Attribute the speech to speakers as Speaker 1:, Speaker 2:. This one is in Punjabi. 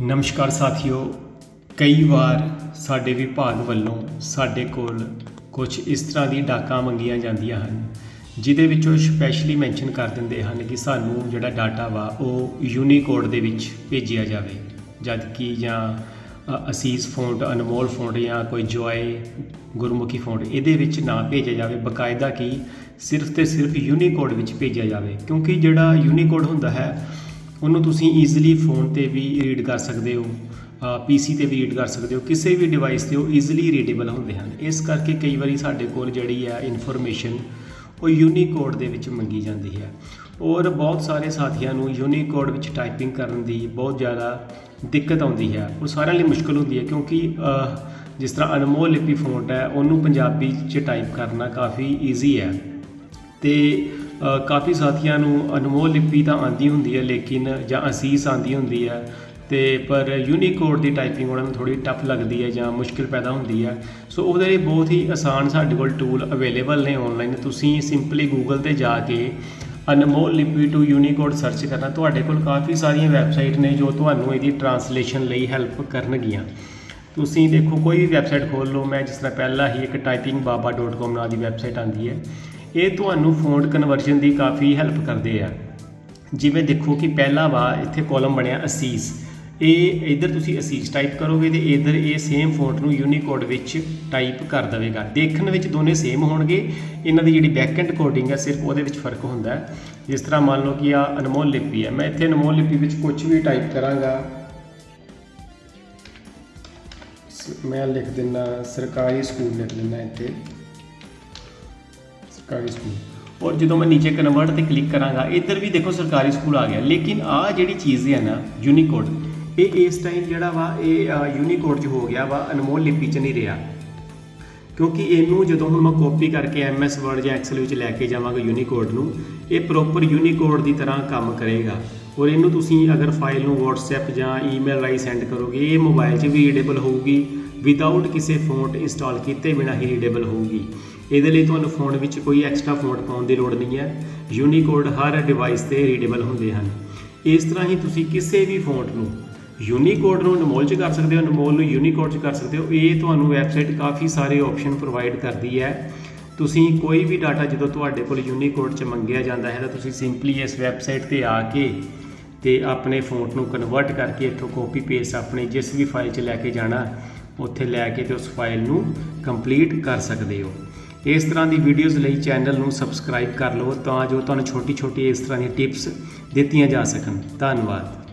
Speaker 1: ਨਮਸਕਾਰ ਸਾਥੀਓ, ਕਈ ਵਾਰ ਸਾਡੇ ਵਿਭਾਗ ਵੱਲੋਂ ਸਾਡੇ ਕੋਲ ਕੁਝ ਇਸ ਤਰ੍ਹਾਂ ਦੀ ਡਾਕਾਂ ਮੰਗੀਆਂ ਜਾਂਦੀਆਂ ਹਨ, ਜਿਹਦੇ ਉਹ ਸਪੈਸ਼ਲੀ ਮੈਂਸ਼ਨ ਕਰ ਦਿੰਦੇ ਹਨ ਕਿ ਸਾਨੂੰ ਜਿਹੜਾ ਡਾਟਾ ਵਾ ਉਹ ਯੂਨੀਕੋਡ ਦੇ ਵਿੱਚ ਭੇਜਿਆ ਜਾਵੇ। ਜਦ ਕਿ ਜਾਂ ਅਸੀਸ ਫੌਂਟ ਅਨਮੋਲ ਫੌਂਟ ਜਾਂ ਕੋਈ ਜੋਏ ਗੁਰਮੁਖੀ ਫੌਂਟ ਇਹਦੇ ਵਿੱਚ ਨਾ ਭੇਜਿਆ ਜਾਵੇ। ਬਕਾਇਦਾ ਕਿ ਸਿਰਫ ਤੇ ਸਿਰਫ ਯੂਨੀਕੋਡ ਵਿੱਚ ਭੇਜਿਆ ਜਾਵੇ, ਕਿਉਂਕਿ ਜਿਹੜਾ ਯੂਨੀਕੋਡ ਹੁੰਦਾ ਹੈ ਉਹਨੂੰ ਤੁਸੀਂ ਈਜ਼ੀਲੀ ਫੋਨ ਤੇ ਵੀ ਰੀਡ ਕਰ ਸਕਦੇ ਹੋ ਪੀਸੀ ਤੇ ਵੀ ਰੀਡ ਕਰ ਸਕਦੇ ਹੋ, ਕਿਸੇ ਵੀ ਡਿਵਾਈਸ ਤੇ ਉਹ ਈਜ਼ੀਲੀ ਰੀਡੇਬਲ ਹੁੰਦੇ ਹਨ। ਇਸ ਕਰਕੇ ਕਈ ਵਾਰੀ ਸਾਡੇ ਕੋਲ ਜਿਹੜੀ ਹੈ ਇਨਫੋਰਮੇਸ਼ਨ ਉਹ ਯੂਨੀਕੋਡ ਦੇ ਵਿੱਚ ਮੰਗੀ ਜਾਂਦੀ ਹੈ। ਔਰ ਬਹੁਤ ਸਾਰੇ ਸਾਥੀਆਂ ਨੂੰ ਯੂਨੀਕੋਡ ਵਿੱਚ ਟਾਈਪਿੰਗ ਕਰਨ ਦੀ ਬਹੁਤ ਜ਼ਿਆਦਾ ਦਿੱਕਤ ਆਉਂਦੀ ਹੈ। ਉਹ ਸਾਰਿਆਂ ਲਈ ਮੁਸ਼ਕਲ ਹੁੰਦੀ ਹੈ ਕਿਉਂਕਿ ਜਿਸ ਤਰ੍ਹਾਂ ਅਨਮੋਲ ਲਿਪੀ ਫੌਂਟ ਹੈ, ਉਹਨੂੰ ਪੰਜਾਬੀ 'ਚ ਟਾਈਪ ਕਰਨਾ ਕਾਫੀ ਈਜ਼ੀ ਹੈ। ਤੇ ਕਾਫੀ ਸਾਥੀਆਂ ਨੂੰ ਅਨਮੋਲ ਲਿਪੀ ਤਾਂ ਆਂਦੀ ਹੁੰਦੀ ਹੈ, ਲੇਕਿਨ ਜਾਂ ਅਸੀਸ ਆਂਦੀ ਹੁੰਦੀ ਹੈ। ਤੇ ਪਰ ਯੂਨੀਕੋਡ ਦੀ ਟਾਈਪਿੰਗ ਉਹਨਾਂ ਨੂੰ ਥੋੜੀ ਟਫ ਲੱਗਦੀ ਹੈ ਜਾਂ ਮੁਸ਼ਕਿਲ ਪੈਦਾ ਹੁੰਦੀ ਹੈ। ਸੋ ਉਹਦੇ ਲਈ ਬਹੁਤ ਹੀ ਆਸਾਨ ਸਾਡੇ ਕੋਲ ਟੂਲ ਅਵੇਲੇਬਲ ਨੇ ਆਨਲਾਈਨ ਤੁਸੀਂ ਸਿੰਪਲੀ ਗੂਗਲ ਤੇ ਜਾ ਕੇ ਅਨਮੋਲ ਲਿਪੀ ਟੂ ਯੂਨੀਕੋਡ ਸਰਚ ਕਰਨਾ। ਤੁਹਾਡੇ ਕੋਲ ਕਾਫੀ ਸਾਰੀਆਂ ਵੈਬਸਾਈਟ ਨੇ ਜੋ ਤੁਹਾਨੂੰ ਇਹਦੀ ਟਰਾਂਸਲੇਸ਼ਨ ਲਈ ਹੈਲਪ ਕਰਨਗੀਆਂ। ਤੁਸੀਂ ਦੇਖੋ, ਕੋਈ ਵੀ ਵੈਬਸਾਈਟ ਖੋਲ ਲਓ। ਮੈਂ ਜਿਸ ਤਰ੍ਹਾਂ ਪਹਿਲਾਂ ਹੀ ਇੱਕ typingbaba.com ਨਾਂ ਦੀ ਵੈਬਸਾਈਟ ਆਂਦੀ ਹੈ। ਇਹ ਤੁਹਾਨੂੰ ਫੌਂਟ ਕਨਵਰਜਨ ਦੀ ਕਾਫੀ ਹੈਲਪ ਕਰਦੇ ਆ। ਜਿਵੇਂ ਦੇਖੋ ਕਿ ਪਹਿਲਾ ਵਾ, ਇੱਥੇ ਕਾਲਮ ਬਣਿਆ ਅਸੀਸ ਇਹ ਇਧਰ ਤੁਸੀਂ ਅਸੀਸ ਟਾਈਪ ਕਰੋਗੇ ਤੇ ਇਧਰ ਇਹ ਸੇਮ ਫੌਂਟ ਨੂੰ ਯੂਨੀਕੋਡ ਵਿੱਚ ਟਾਈਪ ਕਰ ਦੇਵੇਗਾ। ਦੇਖਣ ਵਿੱਚ ਦੋਨੇ ਸੇਮ ਹੋਣਗੇ। ਇਹਨਾਂ ਦੀ ਜਿਹੜੀ ਬੈਕਐਂਡ ਕੋਡਿੰਗ ਹੈ ਸਿਰਫ ਉਹਦੇ ਵਿੱਚ ਫ਼ਰਕ ਹੁੰਦਾ ਹੈ। ਜਿਸ ਤਰ੍ਹਾਂ ਮੰਨ ਲਓ ਕਿ ਆ ਅਨਮੋਲ ਲਿਪੀ ਹੈ। ਮੈਂ ਇੱਥੇ ਅਨਮੋਲ ਲਿਪੀ ਵਿੱਚ ਕੁਝ ਵੀ ਟਾਈਪ ਕਰਾਂਗਾ। ਸ- ਮੈਂ ਲਿਖ ਦਿੰਦਾ, ਸਰਕਾਰੀ ਸਕੂਲ ਲਿਖ ਦਿੰਦਾ ਇੱਥੇ। ਸਰਕਾਰੀ ਸਕੂਲ। ਔਰ ਜਦੋਂ ਮੈਂ ਨੀਚੇ ਕਨਵਰਟ ਤੇ ਕਲਿੱਕ ਕਰਾਂਗਾ, ਇੱਧਰ ਵੀ ਦੇਖੋ ਸਰਕਾਰੀ ਸਕੂਲ ਆ ਗਿਆ। ਲੇਕਿਨ ਆ ਜਿਹੜੀ ਚੀਜ਼ ਹੈ ਨਾ ਯੂਨੀਕੋਡ ਇਹ ਇਸ ਟਾਈਮ ਜਿਹੜਾ ਵਾ, ਇਹ ਯੂਨੀਕੋਡ 'ਚ ਹੋ ਗਿਆ ਵਾ, ਅਨਮੋਲ ਲਿਪੀ 'ਚ ਨਹੀਂ ਰਿਹਾ। ਕਿਉਂਕਿ ਇਹਨੂੰ ਜਦੋਂ ਹੁਣ ਮੈਂ ਕਾਪੀ ਕਰਕੇ ਐਮਐਸ ਵਰਡ ਜਾਂ ਐਕਸਲ ਵਿੱਚ ਲੈ ਕੇ ਜਾਵਾਂਗਾ ਯੂਨੀਕੋਡ ਨੂੰ, ਇਹ ਪ੍ਰੋਪਰ ਯੂਨੀਕੋਡ ਦੀ ਤਰ੍ਹਾਂ ਕੰਮ ਕਰੇਗਾ। ਔਰ ਇਹਨੂੰ ਤੁਸੀਂ ਅਗਰ ਫਾਈਲ ਨੂੰ WhatsApp ਜਾਂ ਈਮੇਲ ਰਾਹੀਂ ਸੈਂਡ ਕਰੋਗੇ, ਇਹ ਮੋਬਾਈਲ 'ਚ ਵੀ ਰੀਡੇਬਲ ਹੋਊਗੀ। ਵਿਦਆਊਟ ਕਿਸੇ ਫੌਂਟ ਇੰਸਟਾਲ ਕੀਤੇ ਬਿਨਾਂ ਹੀ ਰੀਡੇਬਲ ਹੋਊਗੀ। ਇਹਦੇ ਲਈ ਤੁਹਾਨੂੰ ਫੋਨ ਵਿੱਚ ਕੋਈ ਐਕਸਟਰਾ ਫੌਂਟ ਪਾਉਣ ਦੀ ਲੋੜ ਨਹੀਂ ਹੈ। ਯੂਨੀਕੋਡ ਹਰ ਡਿਵਾਈਸ ਤੇ ਰੀਡੇਬਲ ਹੁੰਦੇ ਹਨ। ਇਸ ਤਰ੍ਹਾਂ ਹੀ ਤੁਸੀਂ ਕਿਸੇ ਵੀ ਫੌਂਟ ਨੂੰ ਯੂਨੀਕੋਡ ਨੂੰ ਅਨਮੋਲ ਚ ਕਰ ਸਕਦੇ ਹੋ, ਅਨਮੋਲ ਨੂੰ ਯੂਨੀਕੋਡ ਚ ਕਰ ਸਕਦੇ ਹੋ। ਇਹ ਤੁਹਾਨੂੰ ਵੈਬਸਾਈਟ ਕਾਫੀ ਸਾਰੇ ਆਪਸ਼ਨ ਪ੍ਰੋਵਾਈਡ ਕਰਦੀ ਹੈ। ਤੁਸੀਂ ਕੋਈ ਵੀ ਡਾਟਾ ਜਦੋਂ ਤੁਹਾਡੇ ਕੋਲ ਯੂਨੀਕੋਡ ਚ ਮੰਗਿਆ ਜਾਂਦਾ ਹੈ ਤਾਂ ਤੁਸੀਂ ਸਿੰਪਲੀ ਇਸ ਵੈਬਸਾਈਟ ਤੇ ਆ ਕੇ ਤੇ ਆਪਣੇ ਫੌਂਟ ਨੂੰ ਕਨਵਰਟ ਕਰਕੇ ਇੱਥੋਂ ਕਾਪੀ ਪੇਸਟ ਆਪਣੇ ਜਿਸ ਵੀ ਫਾਈਲ 'ਚ ਲੈ ਕੇ ਜਾਣਾ ਉੱਥੇ ਲੈ ਕੇ ਤੇ ਉਸ ਫਾਈਲ ਨੂੰ ਕੰਪਲੀਟ ਕਰ ਸਕਦੇ ਹੋ। ਇਸ ਤਰ੍ਹਾਂ ਦੀ ਵੀਡੀਓਜ਼ ਲਈ ਚੈਨਲ ਨੂੰ ਸਬਸਕ੍ਰਾਈਬ ਕਰ ਲਓ ਤਾਂ ਜੋ ਤੁਹਾਨੂੰ ਛੋਟੀ ਛੋਟੀ ਇਸ ਤਰ੍ਹਾਂ ਦੀਆਂ ਟਿਪਸ ਦਿੱਤੀਆਂ ਜਾ ਸਕਣ। ਧੰਨਵਾਦ।